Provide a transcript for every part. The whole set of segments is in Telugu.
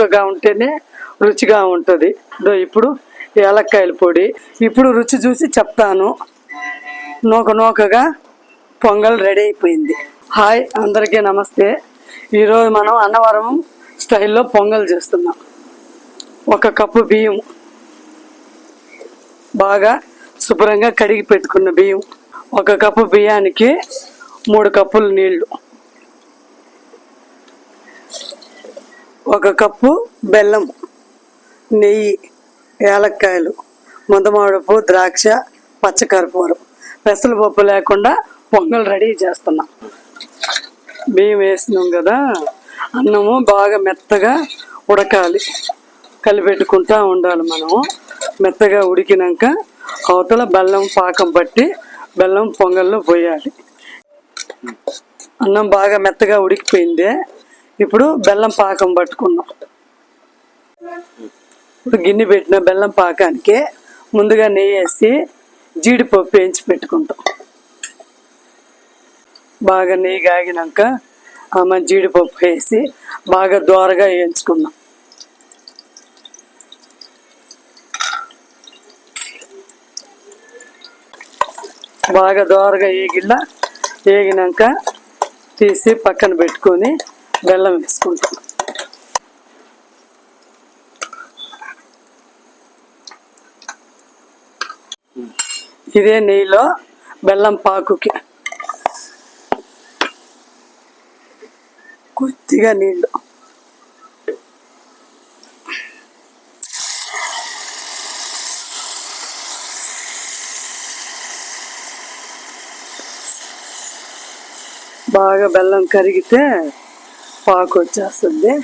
చౌకగా ఉంటేనే రుచిగా ఉంటుంది. ఇప్పుడు ఏలక్కాయల పొడి. ఇప్పుడు రుచి చూసి చెప్తాను. నూక నూకగా పొంగల్ రెడీ అయిపోయింది. హాయ్ అందరికీ నమస్తే. ఈరోజు మనం అన్నవరం స్టైల్లో పొంగల్ చేస్తున్నాం. ఒక కప్పు బియ్యం. బాగా శుభ్రంగా కడిగి పెట్టుకున్న బియ్యం. ఒక కప్పు బియ్యానికి మూడు కప్పులు నీళ్ళు. ఒక కప్పు బెల్లం నెయ్యి ఏలక్కాయలు ముందమాడుపు ద్రాక్ష పచ్చకర్పూరం. పెసలు పప్పు లేకుండా పొంగల్ రెడీ చేస్తున్నాం. బియ్యం వేసినాం కదా అన్నము బాగా మెత్తగా ఉడకాలి. కలిపెట్టుకుంటా ఉండాలి మనము. మెత్తగా ఉడికినాక అవతల బెల్లం పాకం పట్టి బెల్లం పొంగల్లో పోయాలి. అన్నం బాగా మెత్తగా ఉడికిపోయింది. ఇప్పుడు బెల్లం పాకం పట్టుకున్నాం ఇప్పుడు గిన్నె పెట్టిన బెల్లం పాకానికి ముందుగా నెయ్యి వేసి జీడిపప్పు వేయించి పెట్టుకుంటాం. బాగా నెయ్యి కాగినాక ఆమె జీడిపప్పు వేసి బాగా దోరగా వేయించుకుందాం. బాగా దోరగా ఏగిళ్ళ ఏగినాక తీసి పక్కన పెట్టుకొని బెల్లం వేసుకుంటాం. ఇదే నెయ్యిలో బెల్లం పాకుకి. కొద్దిగా నీళ్ళు. బాగా బెల్లం కరిగితే పాకు వచ్చేస్తుంది.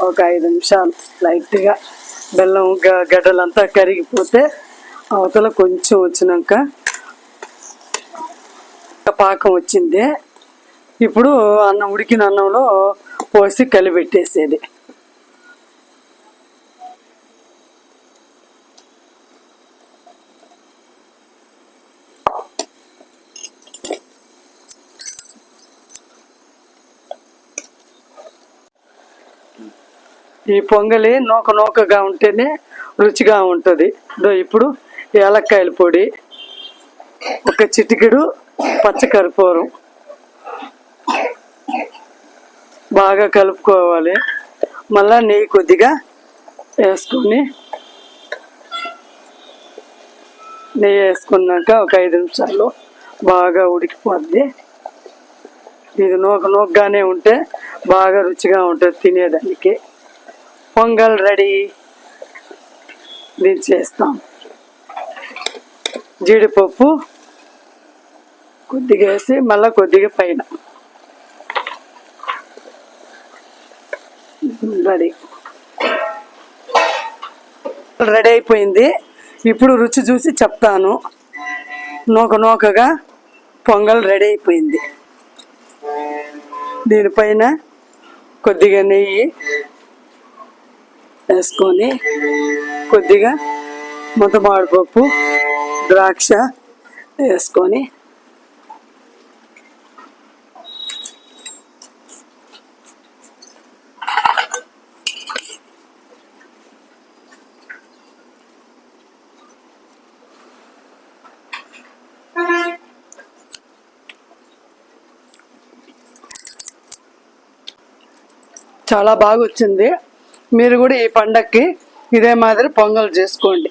ఒక ఐదు నిమిషాలు లైట్గా బెల్లం గ- గడ్డలంతా కరిగిపోతే అవతల కొంచెం వచ్చినాక పాకం వచ్చింది. ఇప్పుడు అన్నం ఉడికిన అన్నంలో పోసి కలిపెట్టేసేది. ఈ పొంగలి నూక నూకగా ఉంటేనే రుచిగా ఉంటుంది. ఇప్పుడు ఏలక్కాయల పొడి ఒక చిటికెడు పచ్చకర్పూరం. బాగా కలుపుకోవాలి. మళ్ళా నెయ్యి కొద్దిగా వేసుకొని నెయ్యి వేసుకున్నాక ఒక ఐదు నిమిషాలు బాగా ఉడికిపోద్ది. ఇది నూక నూకగానే ఉంటే బాగా రుచిగా ఉంటుంది తినేదానికి. పొంగల్ రెడీ. దించేస్తాం జీడిపప్పు కొద్దిగా వేసి మళ్ళీ కొద్దిగా పైన. రెడీ. రెడీ అయిపోయింది. ఇప్పుడు రుచి చూసి చెప్తాను. నూక నూకగా పొంగల్ రెడీ అయిపోయింది. దీనిపైన కొద్దిగా నెయ్యి వేసుకొని కొద్దిగా ముద్దమాడిపప్పు ద్రాక్ష వేసుకొని చాలా బాగా వచ్చింది మీరు కూడా ఈ పండక్కి ఇదే మాదిరి పొంగల్ చేసుకోండి.